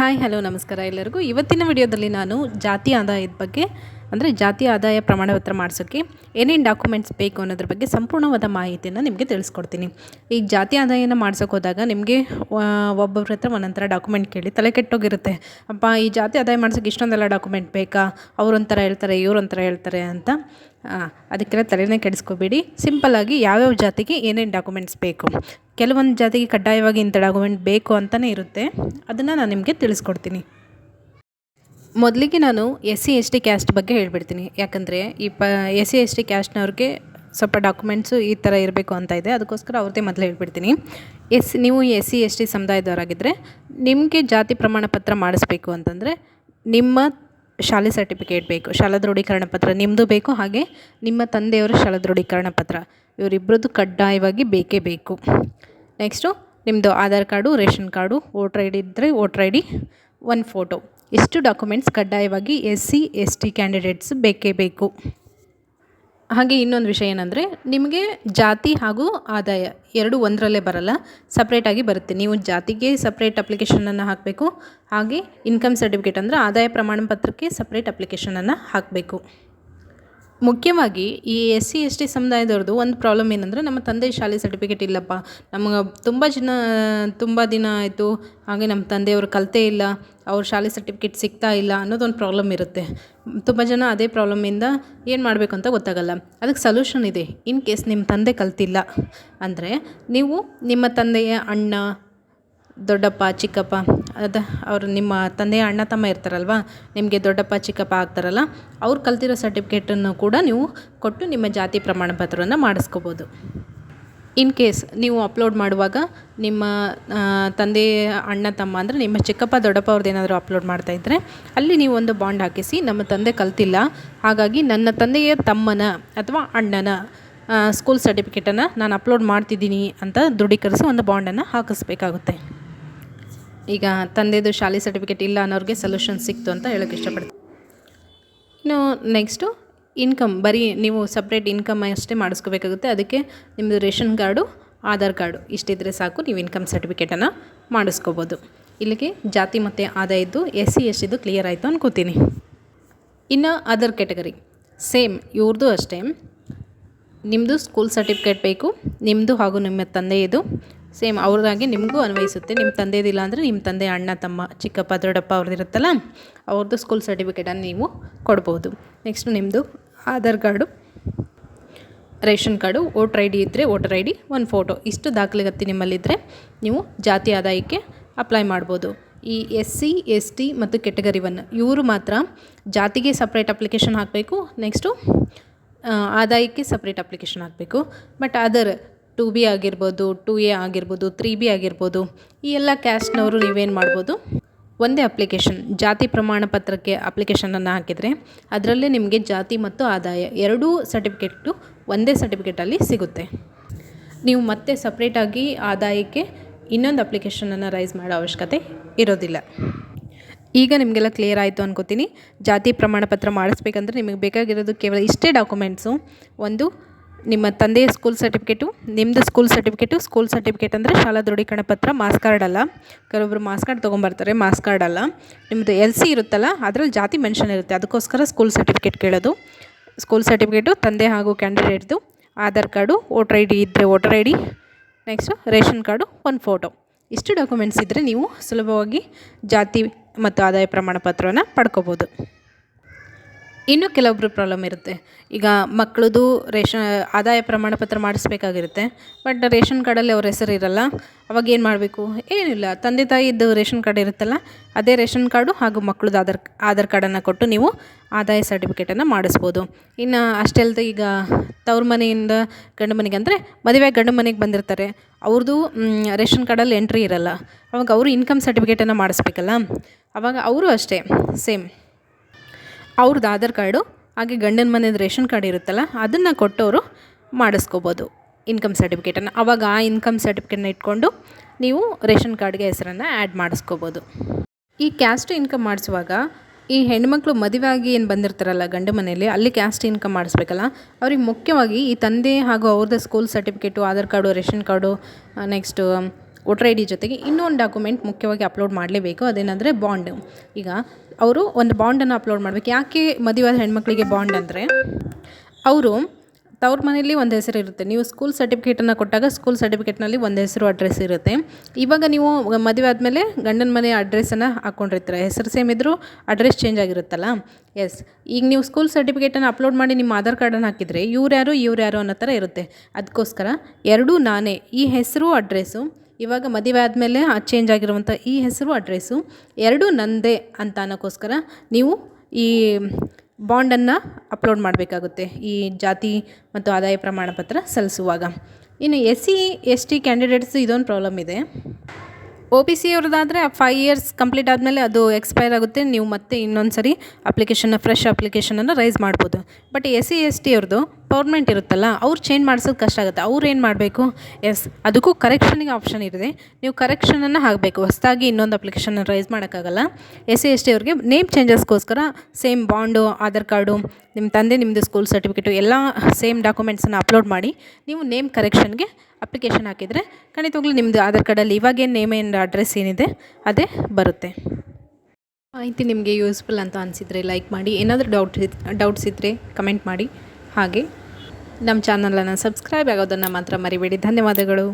Hi hello ನಮಸ್ಕಾರ ಎಲ್ಲರಿಗೂ. ಇವತ್ತಿನ ವಿಡಿಯೋದಲ್ಲಿ ನಾನು ಜಾತಿ ಆದಾಯದ ಬಗ್ಗೆ, ಅಂದರೆ ಜಾತಿ ಆದಾಯ ಪ್ರಮಾಣಪತ್ರ ಮಾಡಿಸೋಕ್ಕೆ ಏನೇನು ಡಾಕ್ಯುಮೆಂಟ್ಸ್ ಬೇಕು ಅನ್ನೋದ್ರ ಬಗ್ಗೆ ಸಂಪೂರ್ಣವಾದ ಮಾಹಿತಿಯನ್ನು ನಿಮಗೆ ತಿಳಿಸ್ಕೊಡ್ತೀನಿ. ಈಗ ಜಾತಿ ಆದಾಯನ ಮಾಡ್ಸೋಕೆ ಹೋದಾಗ ನಿಮಗೆ ಒಬ್ಬೊಬ್ಬರ ಹತ್ರ ಒಂದೊಂಥರ ಡಾಕ್ಯುಮೆಂಟ್ ಕೇಳಿ ತಲೆ ಕೆಟ್ಟೋಗಿರುತ್ತೆ. ಅಪ್ಪ, ಈ ಜಾತಿ ಆದಾಯ ಮಾಡ್ಸೋಕೆ ಇಷ್ಟೊಂದೆಲ್ಲ ಡಾಕ್ಯುಮೆಂಟ್ ಬೇಕಾ? ಅವ್ರೊಂಥರ ಹೇಳ್ತಾರೆ ಇವ್ರೊಂಥರ ಹೇಳ್ತಾರೆ ಅಂತ. ಆ, ಅದಕ್ಕೆಲ್ಲ ತಲೆನೇ ಕೆಡಿಸ್ಕೋಬೇಡಿ. ಸಿಂಪಲ್ಲಾಗಿ ಯಾವ್ಯಾವ ಜಾತಿಗೆ ಏನೇನು ಡಾಕ್ಯುಮೆಂಟ್ಸ್ ಬೇಕು. ಕೆಲವೊಂದು ಜಾತಿಗೆ ಕಡ್ಡಾಯವಾಗಿ ಇಂಥ ಡಾಕ್ಯುಮೆಂಟ್ ಬೇಕು ಅಂತಲೇ ಇರುತ್ತೆ. ಅದನ್ನು ನಾನು ನಿಮಗೆ ತಿಳಿಸ್ಕೊಡ್ತೀನಿ. ಮೊದಲಿಗೆ ನಾನು S C S T caste ಬಗ್ಗೆ ಹೇಳ್ಬಿಡ್ತೀನಿ. ಯಾಕಂದರೆ ಈ ಪ ಎಸ್ ಸಿ ಎಸ್ ಟಿ ಕ್ಯಾಸ್ಟ್ನವ್ರಿಗೆ ಸ್ವಲ್ಪ ಡಾಕ್ಯುಮೆಂಟ್ಸು ಈ ಥರ ಇರಬೇಕು ಅಂತ ಇದೆ. ಅದಕ್ಕೋಸ್ಕರ ಅವ್ರದ್ದೇ ಮೊದಲು ಹೇಳ್ಬಿಡ್ತೀನಿ. ಎಸ್ ನೀವು ಎಸ್ ಸಿ ಎಸ್ ಟಿ ಸಮುದಾಯದವರಾಗಿದ್ದರೆ ನಿಮಗೆ ಜಾತಿ ಪ್ರಮಾಣ ಪತ್ರ ಮಾಡಿಸ್ಬೇಕು ಅಂತಂದರೆ ನಿಮ್ಮ ಶಾಲೆ ಸರ್ಟಿಫಿಕೇಟ್ ಬೇಕು, ಶಾಲಾ ದೃಢೀಕರಣ ಪತ್ರ ನಿಮ್ಮದು ಬೇಕು, ಹಾಗೆ ನಿಮ್ಮ ತಂದೆಯವರ ಶಾಲಾ ದೃಢೀಕರಣ ಪತ್ರ. ಇವರಿಬ್ಬರದ್ದು ಕಡ್ಡಾಯವಾಗಿ ಬೇಕೇ ಬೇಕು. ನೆಕ್ಸ್ಟು ನಿಮ್ಮದು Aadhaar card, ration card, voter I D ಇದ್ದರೆ ವೋಟ್ರ್ ಐ ಡಿ ಒಂದು ಫೋಟೋ. ಇಷ್ಟು ಡಾಕ್ಯುಮೆಂಟ್ಸ್ ಕಡ್ಡಾಯವಾಗಿ S C S T candidates ಬೇಕೇ ಬೇಕು. ಹಾಗೆ ಇನ್ನೊಂದು ವಿಷಯ ಏನಂದರೆ, ನಿಮಗೆ ಜಾತಿ ಹಾಗೂ ಆದಾಯ ಎರಡು ಒಂದರಲ್ಲೇ ಬರಲ್ಲ ಸಪ್ರೇಟಾಗಿ ಬರುತ್ತೆ. ನೀವು ಜಾತಿಗೆ ಸಪ್ರೇಟ್ ಅಪ್ಲಿಕೇಶನನ್ನು ಹಾಕಬೇಕು, ಹಾಗೆ ಇನ್ಕಮ್ ಸರ್ಟಿಫಿಕೇಟ್ ಅಂದರೆ ಆದಾಯ ಪ್ರಮಾಣ ಪತ್ರಕ್ಕೆ ಸಪ್ರೇಟ್ ಅಪ್ಲಿಕೇಶನನ್ನು ಹಾಕಬೇಕು. ಮುಖ್ಯವಾಗಿ ಈ ಎಸ್ ಸಿ ಎಸ್ ಟಿ ಸಮುದಾಯದವ್ರದ್ದು ಒಂದು ಪ್ರಾಬ್ಲಮ್ ಏನಂದರೆ ನಮ್ಮ ತಂದೆ ಶಾಲೆ ಸರ್ಟಿಫಿಕೇಟ್ ಇಲ್ಲಪ್ಪ. ನಮಗೆ ತುಂಬ ಜನ, ತುಂಬ ದಿನ ಆಯಿತು. ಹಾಗೆ ನಮ್ಮ ತಂದೆಯವರು ಕಲಿತೇ ಇಲ್ಲ. ಅವ್ರ ಶಾಲೆ ಸರ್ಟಿಫಿಕೇಟ್ ಸಿಗ್ತಾ ಇಲ್ಲ ಅನ್ನೋದೊಂದು ಪ್ರಾಬ್ಲಮ್ ಇರುತ್ತೆ. ತುಂಬ ಜನ ಅದೇ ಪ್ರಾಬ್ಲಮಿಂದ ಏನು ಮಾಡಬೇಕು ಅಂತ ಗೊತ್ತಾಗಲ್ಲ. ಅದಕ್ಕೆ ಸೊಲ್ಯೂಷನ್ ಇದೆ. ಇನ್ ಕೇಸ್ ನಿಮ್ಮ ತಂದೆ ಕಲ್ತಿಲ್ಲ ಅಂದರೆ ನೀವು ನಿಮ್ಮ ತಂದೆಯ ಅಣ್ಣ ದೊಡ್ಡಪ್ಪ, ಚಿಕ್ಕಪ್ಪ, ಅದು ಅವರು ನಿಮ್ಮ ತಂದೆ ಅಣ್ಣ ತಮ್ಮ ಇರ್ತಾರಲ್ವ, ನಿಮಗೆ ದೊಡ್ಡಪ್ಪ, ಚಿಕ್ಕಪ್ಪ ಆಗ್ತಾರಲ್ಲ, ಅವ್ರು ಕಲ್ತಿರೋ ಸರ್ಟಿಫಿಕೇಟನ್ನು ಕೂಡ ನೀವು ಕೊಟ್ಟು ನಿಮ್ಮ ಜಾತಿ ಪ್ರಮಾಣ ಪತ್ರವನ್ನು ಮಾಡಿಸ್ಕೋಬೋದು. ಇನ್ ಕೇಸ್ ನೀವು ಅಪ್ಲೋಡ್ ಮಾಡುವಾಗ ನಿಮ್ಮ ತಂದೆ ಅಣ್ಣ ತಮ್ಮ ಅಂದರೆ ನಿಮ್ಮ ಚಿಕ್ಕಪ್ಪ, ದೊಡ್ಡಪ್ಪ ಅವ್ರದ್ದು ಏನಾದರೂ ಅಪ್ಲೋಡ್ ಮಾಡ್ತಾ ಇದ್ದರೆ ಅಲ್ಲಿ ನೀವು ಒಂದು ಬಾಂಡ್ ಹಾಕಿಸಿ, ನಮ್ಮ ತಂದೆ ಕಲ್ತಿಲ್ಲ, ಹಾಗಾಗಿ ನನ್ನ ತಂದೆಯ ತಮ್ಮನ ಅಥವಾ ಅಣ್ಣನ ಸ್ಕೂಲ್ ಸರ್ಟಿಫಿಕೇಟನ್ನು ನಾನು ಅಪ್ಲೋಡ್ ಮಾಡ್ತಿದ್ದೀನಿ ಅಂತ ದೃಢೀಕರಿಸಿ ಒಂದು ಬಾಂಡನ್ನು ಹಾಕಿಸ್ಬೇಕಾಗುತ್ತೆ. ಈಗ ತಂದೆದು ಶಾಲೆ ಸರ್ಟಿಫಿಕೇಟ್ ಇಲ್ಲ ಅನ್ನೋರಿಗೆ ಸೊಲ್ಯೂಷನ್ ಸಿಕ್ತು ಅಂತ ಹೇಳೋಕ್ಕೆ ಇಷ್ಟಪಡ್ತೀನಿ. ಇನ್ನು ನೆಕ್ಸ್ಟು ಇನ್ಕಮ್ ಬರೀ ನೀವು ಸಪ್ರೇಟ್ ಇನ್ಕಮ್ ಅಷ್ಟೇ ಮಾಡಿಸ್ಕೋಬೇಕಾಗುತ್ತೆ. ಅದಕ್ಕೆ ನಿಮ್ಮದು ರೇಷನ್ ಕಾರ್ಡು, ಆಧಾರ್ ಕಾರ್ಡು ಇಷ್ಟಿದ್ರೆ ಸಾಕು, ನೀವು ಇನ್ಕಮ್ ಸರ್ಟಿಫಿಕೇಟನ್ನು ಮಾಡಿಸ್ಕೋಬೋದು. ಇಲ್ಲಿಗೆ ಜಾತಿ ಮತ್ತು ಆದಾಯದ್ದು ಎಸ್ ಸಿ ಎಸ್ ಕ್ಲಿಯರ್ ಆಯಿತು ಅಂದ್ಕೋತೀನಿ ಇನ್ನು ಅದರ್ ಕ್ಯಾಟಗರಿ ಸೇಮ್ ಇವ್ರದ್ದು ಅಷ್ಟೇ. ನಿಮ್ಮದು ಸ್ಕೂಲ್ ಸರ್ಟಿಫಿಕೇಟ್ ಬೇಕು ನಿಮ್ಮದು ಹಾಗೂ ನಿಮ್ಮ ತಂದೆಯದು. ಸೇಮ್ ಅವ್ರದಾಗೆ ನಿಮಗೂ ಅನ್ವಯಿಸುತ್ತೆ. ನಿಮ್ಮ ತಂದೆದಿಲ್ಲ ಅಂದರೆ ನಿಮ್ಮ ತಂದೆ ಅಣ್ಣ, ತಮ್ಮ, ಚಿಕ್ಕಪ್ಪ, ದೊಡ್ಡಪ್ಪ ಅವ್ರದ್ದಿರುತ್ತಲ್ಲ, ಅವ್ರದ್ದು ಸ್ಕೂಲ್ ಸರ್ಟಿಫಿಕೇಟನ್ನು ನೀವು ಕೊಡ್ಬೋದು. ನೆಕ್ಸ್ಟ್ ನಿಮ್ಮದು Aadhaar card, ration card, voter I D ಇದ್ದರೆ ವೋಟರ್ ಐ ಡಿ ಒಂದು ಫೋಟೋ ಇಷ್ಟು ದಾಖಲೆಗತ್ತಿ ನಿಮ್ಮಲ್ಲಿದ್ದರೆ ನೀವು ಜಾತಿ ಆದಾಯಕ್ಕೆ ಅಪ್ಲೈ ಮಾಡ್ಬೋದು. ಈ ಎಸ್ ಸಿ ಎಸ್ ಟಿ ಮತ್ತು ಕೆಟಗರಿ ಒನ್ ಇವರು ಮಾತ್ರ ಜಾತಿಗೆ ಸಪ್ರೇಟ್ ಅಪ್ಲಿಕೇಶನ್ ಹಾಕಬೇಕು. ನೆಕ್ಸ್ಟು ಆದಾಯಕ್ಕೆ ಸಪ್ರೇಟ್ ಅಪ್ಲಿಕೇಶನ್ ಹಾಕಬೇಕು. ಬಟ್ ಅದರ್ ಟು ಬಿ ಆಗಿರ್ಬೋದು, ಟು ಎ ಆಗಿರ್ಬೋದು, ತ್ರೀ ಬಿ ಆಗಿರ್ಬೋದು, ಈ ಎಲ್ಲ ಕ್ಯಾಸ್ಟ್ನವರು ನೀವೇನು ಮಾಡ್ಬೋದು? ಒಂದೇ ಅಪ್ಲಿಕೇಶನ್, ಜಾತಿ ಪ್ರಮಾಣ ಪತ್ರಕ್ಕೆ ಅಪ್ಲಿಕೇಶನನ್ನು ಹಾಕಿದರೆ ಅದರಲ್ಲೇ ನಿಮಗೆ ಜಾತಿ ಮತ್ತು ಆದಾಯ ಎರಡೂ ಸರ್ಟಿಫಿಕೇಟು ಒಂದೇ ಸರ್ಟಿಫಿಕೇಟಲ್ಲಿ ಸಿಗುತ್ತೆ. ನೀವು ಮತ್ತೆ ಸಪ್ರೇಟಾಗಿ ಆದಾಯಕ್ಕೆ ಇನ್ನೊಂದು ಅಪ್ಲಿಕೇಶನನ್ನು ರೈಸ್ ಮಾಡೋ ಅವಶ್ಯಕತೆ ಇರೋದಿಲ್ಲ. ಈಗ ನಿಮಗೆಲ್ಲ ಕ್ಲಿಯರ್ ಆಯಿತು ಅನ್ಕೋತೀನಿ. ಜಾತಿ ಪ್ರಮಾಣ ಪತ್ರ ಮಾಡಿಸ್ಬೇಕಂದ್ರೆ ನಿಮಗೆ ಬೇಕಾಗಿರೋದು ಕೇವಲ ಇಷ್ಟೇ ಡಾಕ್ಯುಮೆಂಟ್ಸು ಒಂದು ನಿಮ್ಮ ತಂದೆಯ ಸ್ಕೂಲ್ ಸರ್ಟಿಫಿಕೇಟು ನಿಮ್ಮದು ಸ್ಕೂಲ್ ಸರ್ಟಿಫಿಕೇಟು ಸ್ಕೂಲ್ ಸರ್ಟಿಫಿಕೇಟ್ ಅಂದರೆ ಶಾಲಾ ದೃಢೀಕರಣ ಪತ್ರ ಮಾಸ್ ಕಾರ್ಡ್ ಅಲ್ಲ. ಕೆಲವೊಬ್ಬರು ಮಾಸ್ ಕಾರ್ಡ್ ತೊಗೊಂಬರ್ತಾರೆ ಮಾಸ್ ಕಾರ್ಡ್ ಅಲ್ಲ. ನಿಮ್ಮದು ಎಲ್ ಸಿ ಇರುತ್ತಲ್ಲ, ಅದರಲ್ಲಿ ಜಾತಿ ಮೆನ್ಷನ್ ಇರುತ್ತೆ. ಅದಕ್ಕೋಸ್ಕರ ಸ್ಕೂಲ್ ಸರ್ಟಿಫಿಕೇಟ್ ಕೇಳೋದು. ಸ್ಕೂಲ್ ಸರ್ಟಿಫಿಕೇಟು ತಂದೆ ಹಾಗೂ ಕ್ಯಾಂಡಿಡೇಟ್ದು Aadhaar card voter I D ಇದ್ದರೆ voter I D next ration card ಒಂದು ಫೋಟೋ ಇಷ್ಟು ಡಾಕ್ಯುಮೆಂಟ್ಸ್ ಇದ್ದರೆ ನೀವು ಸುಲಭವಾಗಿ ಜಾತಿ ಮತ್ತು ಆದಾಯ ಪ್ರಮಾಣ ಪತ್ರವನ್ನು ಪಡ್ಕೋಬೋದು. ಇನ್ನೂ ಕೆಲವೊಬ್ರು ಪ್ರಾಬ್ಲಮ್ ಇರುತ್ತೆ. ಈಗ ಮಕ್ಕಳದು ರೇಷನ್, ಆದಾಯ ಪ್ರಮಾಣ ಪತ್ರ ಮಾಡಿಸ್ಬೇಕಾಗಿರುತ್ತೆ. ಬಟ್ ರೇಷನ್ ಕಾರ್ಡಲ್ಲಿ ಅವ್ರ ಹೆಸರು ಇರಲ್ಲ. ಅವಾಗ ಏನು ಮಾಡಬೇಕು? ಏನಿಲ್ಲ. ತಂದೆ ತಾಯಿದ್ದು ರೇಷನ್ ಕಾರ್ಡ್ ಇರುತ್ತಲ್ಲ, ಅದೇ ರೇಷನ್ ಕಾರ್ಡು ಹಾಗೂ ಮಕ್ಳದ್ದು ಆಧಾರ್ ಆಧಾರ್ ಕಾರ್ಡನ್ನು ಕೊಟ್ಟು ನೀವು ಆದಾಯ ಸರ್ಟಿಫಿಕೇಟನ್ನು ಮಾಡಿಸ್ಬೋದು. ಇನ್ನು ಅಷ್ಟೇ ಅಲ್ಲದೆ ಈಗ ತವ್ರ ಮನೆಯಿಂದ ಗಂಡು ಮನೆಗೆ ಅಂದರೆ ಮದುವೆ ಗಂಡು ಮನೆಗೆ ಬಂದಿರ್ತಾರೆ. ಅವ್ರದ್ದು ರೇಷನ್ ಕಾರ್ಡಲ್ಲಿ ಎಂಟ್ರಿ ಇರಲ್ಲ. ಅವಾಗ ಅವರು ಇನ್ಕಮ್ ಸರ್ಟಿಫಿಕೇಟನ್ನು ಮಾಡಿಸ್ಬೇಕಲ್ಲ? ಅವಾಗ ಅವರು ಅಷ್ಟೇ ಸೇಮ್ ಅವ್ರದ್ದು ಆಧಾರ್ ಕಾರ್ಡು, ಹಾಗೆ ಗಂಡನ ಮನೆಯದು ರೇಷನ್ ಕಾರ್ಡ್ ಇರುತ್ತಲ್ಲ, ಅದನ್ನು ಕೊಟ್ಟವರು ಮಾಡಿಸ್ಕೋಬೋದು ಇನ್ಕಮ್ ಸರ್ಟಿಫಿಕೇಟನ್ನು ಆವಾಗ ಆ ಇನ್ಕಮ್ ಸರ್ಟಿಫಿಕೇಟ್ನ ಇಟ್ಕೊಂಡು ನೀವು ರೇಷನ್ ಕಾರ್ಡ್ಗೆ ಹೆಸರನ್ನು ಆ್ಯಡ್ ಮಾಡಿಸ್ಕೋಬೋದು. ಈ ಕ್ಯಾಸ್ಟ್ ಇನ್ಕಮ್ ಮಾಡಿಸುವಾಗ, ಈ ಹೆಣ್ಮಕ್ಳು ಮದುವೆ ಆಗಿ ಏನು ಬಂದಿರ್ತಾರಲ್ಲ ಗಂಡು ಮನೆಯಲ್ಲಿ, ಅಲ್ಲಿ ಕ್ಯಾಸ್ಟ್ ಇನ್ಕಮ್ ಮಾಡಿಸ್ಬೇಕಲ್ಲ, ಅವ್ರಿಗೆ ಮುಖ್ಯವಾಗಿ ಈ ತಂದೆ ಹಾಗೂ ಅವ್ರದ್ದು school certificate Aadhaar card, ration card next voter I D ಜೊತೆಗೆ ಇನ್ನೊಂದು ಡಾಕ್ಯುಮೆಂಟ್ ಮುಖ್ಯವಾಗಿ ಅಪ್ಲೋಡ್ ಮಾಡಲೇಬೇಕು. ಅದೇನೆಂದರೆ ಬಾಂಡ್ ಈಗ ಅವರು ಒಂದು ಬಾಂಡನ್ನು ಅಪ್ಲೋಡ್ ಮಾಡಬೇಕು. ಯಾಕೆ ಮದುವೆ ಹೆಣ್ಮಕ್ಳಿಗೆ ಬಾಂಡ್ ಅಂದರೆ, ಅವರು ತವ್ರ ಮನೆಯಲ್ಲಿ ಒಂದು ಹೆಸರು ಇರುತ್ತೆ. ನೀವು ಸ್ಕೂಲ್ ಸರ್ಟಿಫಿಕೇಟನ್ನು ಕೊಟ್ಟಾಗ ಸ್ಕೂಲ್ ಸರ್ಟಿಫಿಕೇಟ್ನಲ್ಲಿ ಒಂದು ಹೆಸರು ಅಡ್ರೆಸ್ ಇರುತ್ತೆ. ಇವಾಗ ನೀವು ಮದುವೆ ಆದಮೇಲೆ ಗಂಡನ ಮನೆ ಅಡ್ರೆಸ್ಸನ್ನು ಹಾಕ್ಕೊಂಡಿರ್ತೀರ ಹೆಸರು ಸೇಮ್ ಇದ್ದರೂ ಅಡ್ರೆಸ್ ಚೇಂಜ್ ಆಗಿರುತ್ತಲ್ಲ? ಎಸ್ ಈಗ ನೀವು ಸ್ಕೂಲ್ ಸರ್ಟಿಫಿಕೇಟನ್ನು ಅಪ್ಲೋಡ್ ಮಾಡಿ ನಿಮ್ಮ ಆಧಾರ್ ಕಾರ್ಡನ್ನು ಹಾಕಿದರೆ ಇವ್ರು ಯಾರು ಇವ್ರು ಯಾರು ಅನ್ನೋ ಥರ ಇರುತ್ತೆ. ಅದಕ್ಕೋಸ್ಕರ ಎರಡೂ ನಾನೇ. ಈ ಹೆಸರು ಅಡ್ರೆಸ್ಸು ಇವಾಗ ಮದುವೆ ಆದಮೇಲೆ ಚೇಂಜ್ ಆಗಿರುವಂಥ ಈ ಹೆಸರು ಅಡ್ರೆಸ್ಸು ಎರಡೂ ನಂದೇ ಅಂತ ಅನ್ನೋಕ್ಕೋಸ್ಕರ ನೀವು ಈ ಬಾಂಡನ್ನು ಅಪ್ಲೋಡ್ ಮಾಡಬೇಕಾಗುತ್ತೆ. ಈ ಜಾತಿ ಮತ್ತು ಆದಾಯ ಪ್ರಮಾಣ ಪತ್ರ ಸಲ್ಲಿಸುವಾಗ. ಇನ್ನು S C S T candidates ಇದೊಂದು ಪ್ರಾಬ್ಲಮ್ ಇದೆ. ಒ ಬಿ ಸಿ ಅವ್ರದ್ದಾದರೆ ಫೈವ್ ಇಯರ್ಸ್ ಕಂಪ್ಲೀಟ್ ಆದಮೇಲೆ ಅದು ಎಕ್ಸ್ಪೈರ್ ಆಗುತ್ತೆ. ನೀವು ಮತ್ತೆ ಇನ್ನೊಂದು ಸರಿ ಅಪ್ಲಿಕೇಶನ್ನ ಫ್ರೆಶ್ ಅಪ್ಲಿಕೇಶನನ್ನು ರೈಸ್ ಮಾಡ್ಬೋದು. But S C S T ಅವ್ರದ್ದು ಪರ್ಮನೆಂಟ್ ಇರುತ್ತಲ್ಲ, ಅವ್ರು ಚೇಂಜ್ ಮಾಡಿಸೋದು ಕಷ್ಟ ಆಗುತ್ತೆ. ಅವ್ರು ಏನು ಮಾಡಬೇಕು? ಎಸ್ ಅದಕ್ಕೂ ಕರೆಕ್ಷನಿಗೆ ಆಪ್ಷನ್ ಇದೆ. ನೀವು ಕರೆಕ್ಷನನ್ನು ಹಾಕಬೇಕು. ಹೊಸದಾಗಿ ಇನ್ನೊಂದು ಅಪ್ಲಿಕೇಶನ್ ರೈಸ್ ಮಾಡೋಕ್ಕಾಗಲ್ಲ. ಎಸ್ ಸಿ ಎಸ್ ಟಿ ಅವ್ರಿಗೆ ನೇಮ್ ಚೇಂಜಸ್ಗೋಸ್ಕರ ಸೇಮ್ ಬಾಂಡು ಆಧಾರ್ ಕಾರ್ಡು ನಿಮ್ಮ ತಂದೆ ನಿಮ್ಮದು ಸ್ಕೂಲ್ ಸರ್ಟಿಫಿಕೇಟು ಎಲ್ಲ ಸೇಮ್ ಡಾಕ್ಯುಮೆಂಟ್ಸನ್ನು ಅಪ್ಲೋಡ್ ಮಾಡಿ ನೀವು ನೇಮ್ ಕರೆಕ್ಷನ್ಗೆ ಅಪ್ಲಿಕೇಶನ್ ಹಾಕಿದರೆ ಖಂಡಿತವಾಗ್ಲೂ ನಿಮ್ಮದು ಆಧಾರ್ ಕಾರ್ಡಲ್ಲಿ ಇವಾಗೇನು ನೇಮ್ ಆ್ಯಂಡ್ ಅಡ್ರೆಸ್ ಏನಿದೆ, ಅದೇ ಬರುತ್ತೆ. ಮಾಹಿತಿ ನಿಮಗೆ ಯೂಸ್ಫುಲ್ ಅಂತ ಅನಿಸಿದರೆ ಲೈಕ್ ಮಾಡಿ. ಏನಾದರೂ ಡೌಟ್ ಡೌಟ್ಸ್ ಇದ್ದರೆ ಕಮೆಂಟ್ ಮಾಡಿ. ಹಾಗೆ ನಮ್ಮ ಚಾನಲನ್ನು ಸಬ್ಸ್ಕ್ರೈಬ್ ಆಗೋದನ್ನು ಮಾತ್ರ ಮರಿಬೇಡಿ. ಧನ್ಯವಾದಗಳು.